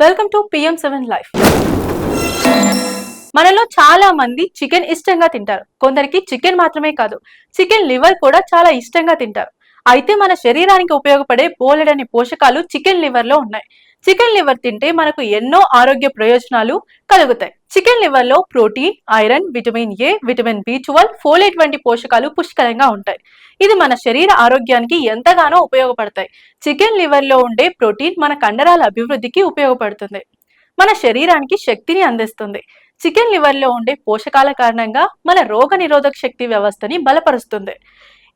Welcome to PM seven life మనలో చాలా మంది చికెన్ ఇష్టంగా తింటారు. కొందరికి చికెన్ మాత్రమే కాదు చికెన్ లివర్ కూడా చాలా ఇష్టంగా తింటారు. అయితే మన శరీరానికి ఉపయోగపడే బోలెడని పోషకాలు చికెన్ లివర్లో ఉన్నాయి. చికెన్ లివర్ తింటే మనకు ఎన్నో ఆరోగ్య ప్రయోజనాలు కలుగుతాయి. Chicken లివర్లో protein iron vitamin A vitamin B twelve folate వంటి పోషకాలు పుష్కలంగా ఉంటాయి. ఇది మన శరీర ఆరోగ్యానికి ఎంతగానో ఉపయోగపడతాయి. చికెన్ లివర్లో ఉండే ప్రోటీన్ మన కండరాల అభివృద్ధికి ఉపయోగపడుతుంది. మన శరీరానికి శక్తిని అందిస్తుంది. చికెన్ లివర్లో ఉండే పోషకాల కారణంగా మన రోగ నిరోధక శక్తి వ్యవస్థని బలపరుస్తుంది.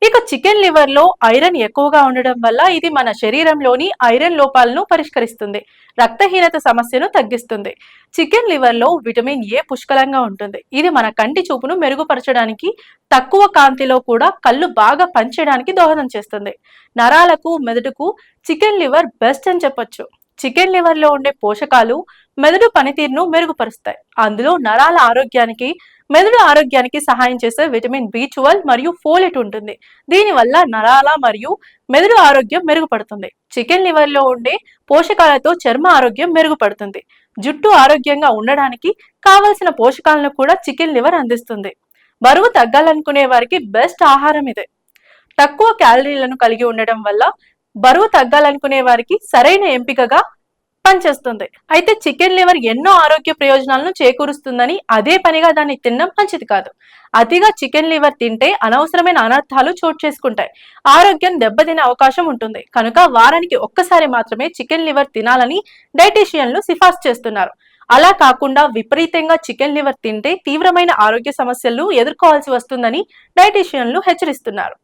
ఇక చికెన్ లివర్లో ఐరన్ ఎక్కువగా ఉండడం వల్ల ఇది మన శరీరంలోని ఐరన్ లోపాలను పరిష్కరిస్తుంది రక్తహీనత సమస్యను తగ్గిస్తుంది. చికెన్ లివర్లో విటమిన్ ఏ పుష్కలంగా ఉంటుంది. ఇది మన కంటి చూపును మెరుగుపరచడానికి తక్కువ కాంతిలో కూడా కళ్ళు బాగా పనిచేయడానికి దోహదం చేస్తుంది. నరాలకు మెదడుకు చికెన్ లివర్ బెస్ట్ అని చెప్పొచ్చు. చికెన్ లివర్లో ఉండే పోషకాలు మెదడు పనితీరును మెరుగుపరుస్తాయి. అందులో నరాల ఆరోగ్యానికి మెదడు ఆరోగ్యానికి సహాయం చేసే విటమిన్ బి ట్వెల్వ్ మరియు ఫోలెట్ ఉంటుంది. దీనివల్ల నరాల మరియు మెదడు ఆరోగ్యం మెరుగుపడుతుంది. చికెన్ లివర్లో ఉండే పోషకాలతో చర్మ ఆరోగ్యం మెరుగుపడుతుంది. జుట్టు ఆరోగ్యంగా ఉండడానికి కావలసిన పోషకాలను కూడా చికెన్ లివర్ అందిస్తుంది. బరువు తగ్గాలనుకునే వారికి బెస్ట్ ఆహారం ఇదే. తక్కువ క్యాలరీలను కలిగి ఉండడం వల్ల బరువు తగ్గాలనుకునే వారికి సరైన ఎంపికగా పనిచేస్తుంది. అయితే చికెన్ లివర్ ఎన్నో ఆరోగ్య ప్రయోజనాలను చేకూరుస్తుందని అదే పనిగా దాన్ని తినడం మంచిది కాదు. అతిగా చికెన్ లివర్ తింటే అనవసరమైన అనర్థాలు చోటు చేసుకుంటాయి. ఆరోగ్యం దెబ్బతినే అవకాశం ఉంటుంది. కనుక వారానికి ఒక్కసారి మాత్రమే చికెన్ లివర్ తినాలని డైటీషియన్లు సిఫార్సు చేస్తున్నారు. అలా కాకుండా విపరీతంగా చికెన్ లివర్ తింటే తీవ్రమైన ఆరోగ్య సమస్యలు ఎదుర్కోవాల్సి వస్తుందని డైటీషియన్లు హెచ్చరిస్తున్నారు.